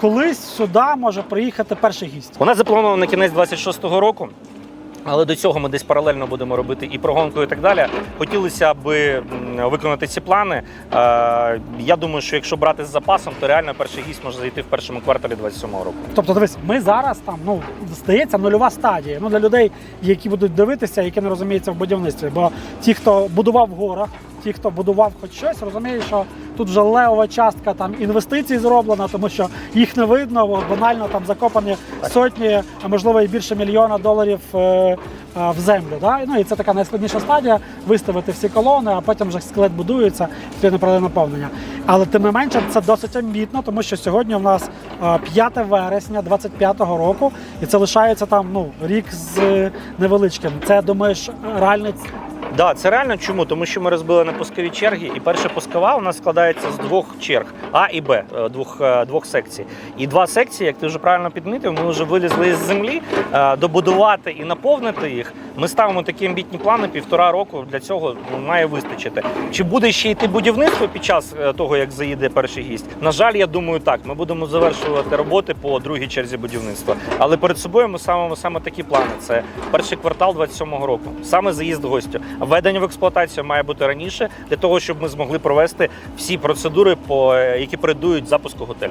колись сюди може приїхати перший гість. У нас заплановано на кінець 26-го року. Але до цього ми десь паралельно будемо робити і прогонку, і так далі. Хотілося б виконати ці плани. Е, Я думаю, що якщо брати з запасом, то реально перший гість може зайти в першому кварталі 27-го року. Тобто, дивись, ми зараз там, ну здається, нульова стадія. Ну для людей, які будуть дивитися, які не розуміються в будівництві. Бо ті, хто будував в горах, ті, хто будував хоч щось, розуміють, що тут вже левова частка там інвестицій зроблена, тому що їх не видно, бо банально там закопані сотні, а можливо і більше мільйона доларів е, е, в землю. Да? Ну і це така найскладніша стадія виставити всі колони, а потім вже скелет будується, і направлене наповнення. Але тим не менше, це досить амбітно, тому що сьогодні у нас е, 5 вересня 25-го року, і це лишається там ну рік з е, невеличким. Це думаєш реальний Да, це реально чому? Тому що ми розбили на пускові черги, і перша пускова у нас складається з двох черг А і Б, е, двох, е, двох секцій. І два секції, як ти вже правильно підмітив, ми вже вилізли з землі. Е, Добудувати і наповнити їх. Ми ставимо такі амбітні плани півтора року. Для цього ну, має вистачити. Чи буде ще йти будівництво під час того, як заїде перший гість? На жаль, я думаю, так. Ми будемо завершувати роботи по другій черзі будівництва. Але перед собою ми ставимо саме такі плани. Це перший квартал 27-го року. Саме заїзд гостю. Введення в експлуатацію має бути раніше для того, щоб ми змогли провести всі процедури, по е, які передують запуску готелю.